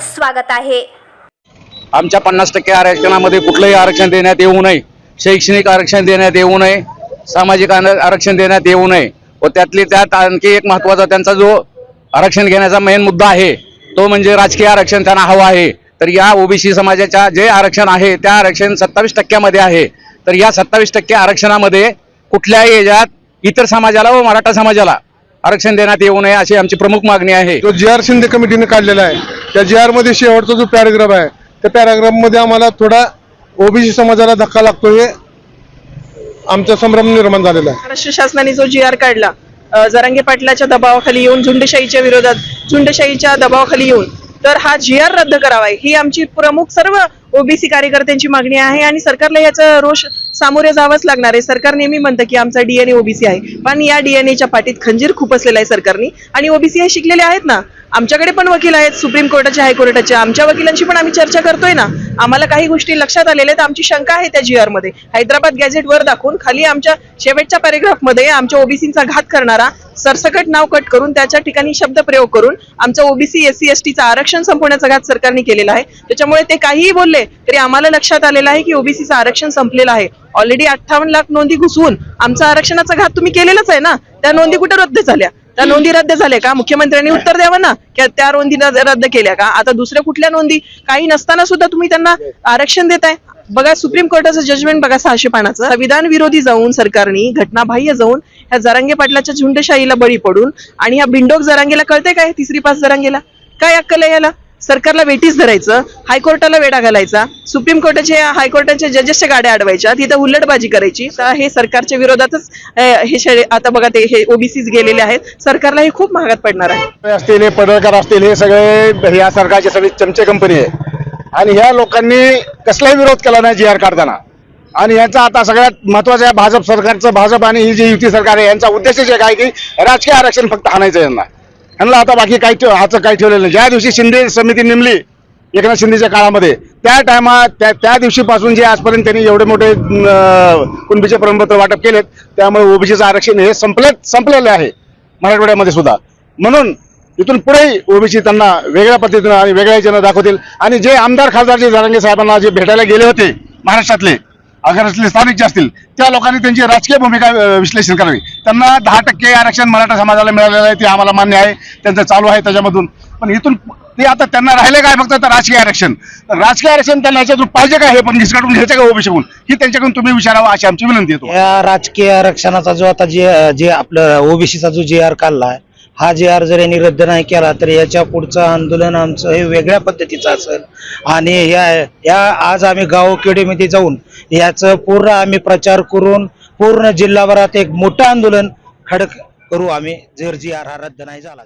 स्वागत आहे. आमच्या पन्नास टक्के आरक्षणामध्ये कुठलंही आरक्षण देण्यात येऊ नये. शैक्षणिक आरक्षण देण्यात येऊ नये. सामाजिक आरक्षण देण्यात येऊ नये. व त्यातली त्यात आणखी एक महत्त्वाचा त्यांचा जो आरक्षण घेण्याचा मेन मुद्दा आहे तो म्हणजे राजकीय आरक्षण त्यांना हवं आहे. तर या ओबीसी समाजाच्या जे आरक्षण आहे त्या आरक्षण सत्तावीस टक्क्यामध्ये आहे. तर या सत्तावीस टक्के आरक्षणामध्ये कुठल्याही याच्यात इतर समाजाला व मराठा समाजाला आरक्षण देण्यात येऊ नये अशी आमची प्रमुख मागणी आहे. जो जी आर शिंदे कमिटीने काढलेला आहे त्या जी आरमध्ये शेवटचा जो पॅराग्राफ आहे त्या पॅराग्राफमध्ये आम्हाला थोडा ओबीसी समाजाला धक्का लागतो हे आमचा संभ्रम निर्माण झालेला आहे. महाराष्ट्र शासनाने जो जी आर काढला अ, जरांगे पाटलाच्या दबावाखाली येऊन झुंडशाहीच्या विरोधात झुंडशाहीच्या दबावाखाली येऊन तर हा जी आर रद्द करावा. ही आमची प्रमुख सर्व ओबीसी कार्यकर्त्यांची मागणी आहे आणि सरकारला याचा रोष सामोरे जावंच लागणार आहे. सरकार नेहमी म्हणतं की आमचा डीएनए ओबीसी आहे. पण या डीएनएच्या पाठीत खंजीर खूप असलेला आहे सरकारने. आणि ओबीसी हे शिकलेले आहेत ना. आमच्याकडे पण वकील आहेत. सुप्रीम कोर्टाचे हायकोर्टाचे आमच्या वकिलांशी पण आम्ही चर्चा करतोय ना. आम्हाला काही गोष्टी लक्षात आलेल्या आहेत. आमची शंका आहे त्या जी आरमध्ये. हैदराबाद गॅझेट वर दाखवून खाली आमच्या शेवटच्या पॅरेग्राफमध्ये आमच्या ओबीसीचा घात करणारा सरसकट नाव कट करून त्याच्या ठिकाणी शब्द प्रयोग करून आमचं ओबीसी एस सी एस टीचा आरक्षण संपवण्याचा घात सरकारने केलेला आहे. त्याच्यामुळे ते काहीही बोलले तरी आम्हाला लक्षात आलेलं आहे की ओबीसीचं आरक्षण संपलेलं आहे. ऑलरेडी अठ्ठावन्न लाख नोंदी घुसवून आमचा आरक्षणाचा घात तुम्ही केलेलाच आहे ना? त्या नोंदी कुठे रद्द झाल्या? त्या नोंदी रद्द झाल्या का? मुख्यमंत्र्यांनी उत्तर द्यावं ना? की त्या नोंदी रद्द केल्या का? आता दुसऱ्या कुठल्या नोंदी? काही नसताना सुद्धा तुम्ही त्यांना आरक्षण देताय. बघा सुप्रीम कोर्टाचं जजमेंट बघा सहाशे पानाचं. संविधान विरोधी जाऊन सरकारने घटनाबाह्य जाऊन ह्या जरांगे पाटलाच्या झुंडशाहीला बळी पडून आणि ह्या बिंडोक जरांगेला कळते काय तिसरी पाच जरांगेला? काय अक्कल आहे याला? सरकारला वेटीस धरायचं हायकोर्टाला वेडा घालायचा सुप्रीम कोर्टाच्या हायकोर्टाच्या जजेसच्या गाड्या अडवायच्या तिथं हुल्लटबाजी करायची. तर हे सरकारच्या विरोधातच हे आता बघा ते हे ओबीसीज गेलेले आहेत. सरकारला हे खूप महागात पडणार आहे. असतील हे पडळकर असतील हे सगळे या सरकारचे सगळे चमचे कंपनी आहे. आणि ह्या लोकांनी कसलाही विरोध केला नाही जी आर काढताना. आणि याचा आता सगळ्यात महत्वाचं आहे भाजप सरकारचं भाजप आणि ही जी युती सरकार आहे यांचा उद्देश जे काय की राजकीय आरक्षण फक्त आणायचं यांना. यांना आता बाकी काही ठेव हाचं काही ठेवलेलं नाही. ज्या दिवशी शिंदे समिती नेमली एकनाथ शिंदेच्या काळामध्ये त्या टायमात त्या त्या दिवशीपासून जे आजपर्यंत त्यांनी एवढे मोठे कुणबीचे प्रमाणपत्र वाटप केलेत त्यामुळे ओबीसीचं आरक्षण हे संपले संपलेलं आहे. मराठवाड्यामध्ये सुद्धा. म्हणून इथून पुढेही ओबीसी त्यांना वेगळ्या पद्धतीनं आणि वेगळ्या याच्यानं दाखवतील. आणि जे आमदार खासदार जे जरांगे साहेबांना जे भेटायला गेले होते महाराष्ट्रातले अगरतले स्थानिक जे असतील त्या लोकांनी त्यांची राजकीय भूमिका विश्लेषण करावी. त्यांना दहा टक्के आरक्षण मराठा समाजाला मिळालेलं आहे ते आम्हाला मान्य आहे त्यांचं चालू आहे त्याच्यामधून. पण इथून ते आता त्यांना राहिले काय फक्त राजकीय आरक्षण? राजकीय आरक्षण त्यांना याच्यातून पाहिजे काय हे पण निष्काटून घ्यायचं का ओबीसीकडून ही त्यांच्याकडून तुम्ही विचारावा अशी आमची विनंती येतो या राजकीय आरक्षणाचा जो आता जे जे आपलं ओबीसीचा जो जे आर काढलाय हा जे आर जर यांनी रद्द नाही केला तर याच्या पुढचं आंदोलन आमचं हे वेगळ्या पद्धतीचं असेल. आणि या या आज आम्ही गावखेडीमध्ये जाऊन याचं पूर्ण आम्ही प्रचार करून पूर्ण जिल्हाभरात एक मोठं आंदोलन खडक करू आम्ही. जर जी आर हा रद्द नाही झाला